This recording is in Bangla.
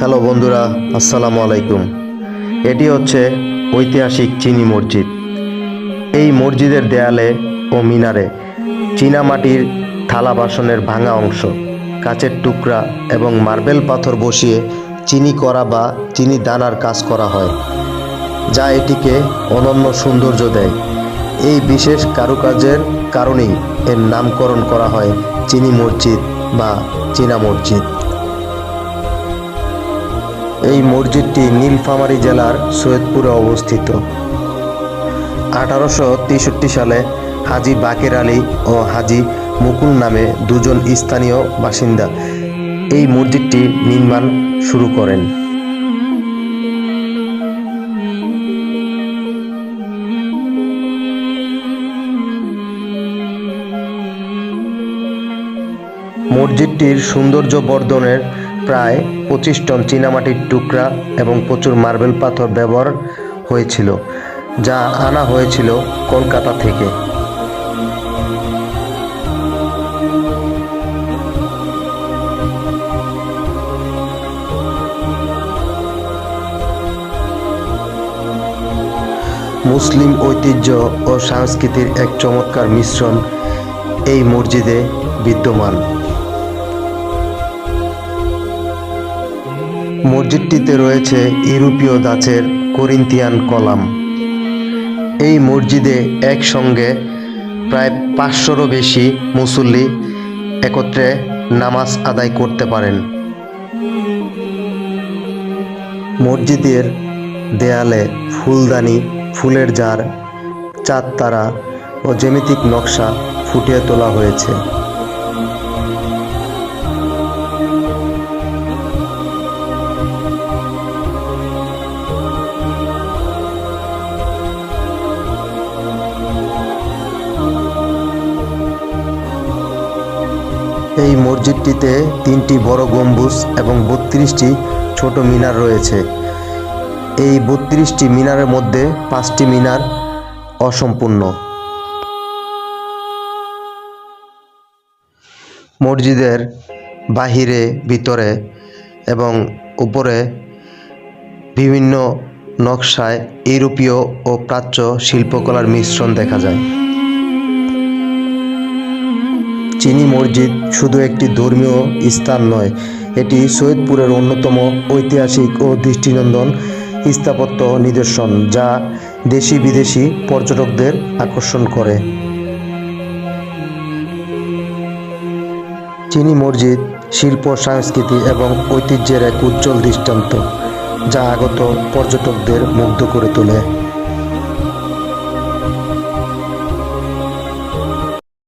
হ্যালো বন্ধুরা, আসসালামু আলাইকুম। এটি হচ্ছে ঐতিহাসিক চিনি মসজিদ। এই মসজিদের দেয়ালে ও মিনারে চীনামাটির থালা বাসনের ভাঙা অংশ, কাচের টুকরা এবং মার্বেল পাথর বসিয়ে চিনি করা বা চিনি দানার কাজ করা হয়, যা এটিকে অনন্য সৌন্দর্য দেয়। এই বিশেষ কারুকাজের কারণেই এর নামকরণ করা হয় চিনি মসজিদ বা চীনা মসজিদ। এই মসজিদটি নীলফামারী জেলার সৈয়দপুরে অবস্থিত। আঠারোশো তেষট্টি সালে হাজি বাকের আলী ও হাজি মুকুল নামে দুজন স্থানীয় বাসিন্দা এই মসজিদটি নির্মাণ শুরু করেন। মসজিদটির সৌন্দর্য বর্ধনের প্রায় পঁচিশ টন চীনামাটির টুকরা এবং প্রচুর মার্বেল পাথর ব্যবহার হয়েছিল, যা আনা হয়েছিল কলকাতা থেকে। মুসলিম ঐতিহ্য ও সংস্কৃতির এক চমৎকার মিশ্রণ এই মসজিদে বিদ্যমান। মসজিদটিতে রয়েছে ইউরোপীয় ধাঁচের করিন্তিয়ান কলাম। এই মসজিদে একসঙ্গে প্রায় পাঁচশোরও বেশি মুসল্লি একত্রে নামাজ আদায় করতে পারেন। মসজিদের দেয়ালে ফুলদানি, ফুলের জার, চাঁদ তারা ও জ্যামিতিক নকশা ফুটিয়ে তোলা হয়েছে। এই মসজিদটিতে তিনটি বড় গম্বুজ এবং বত্রিশটি ছোট মিনার রয়েছে। এই বত্রিশটি মিনারের মধ্যে পাঁচটি মিনার অসম্পূর্ণ। মসজিদের বাহিরে, ভিতরে এবং উপরে বিভিন্ন নকশায় ইউরোপীয় ও প্রাচ্য শিল্পকলার মিশ্রণ দেখা যায়। চিনি মসজিদ শুধু একটি ধর্মীয় স্থান নয়, এটি সৈয়দপুরের অন্যতম ঐতিহাসিক ও দৃষ্টিনন্দন স্থাপত্য নিদর্শন যা দেশি বিদেশি পর্যটকদের আকর্ষণ করে। চিনি মসজিদ, শিল্প, সংস্কৃতি এবং ঐতিহ্যের এক উজ্জ্বল দৃষ্টান্ত, যা আগত পর্যটকদের মুগ্ধ করে তোলে।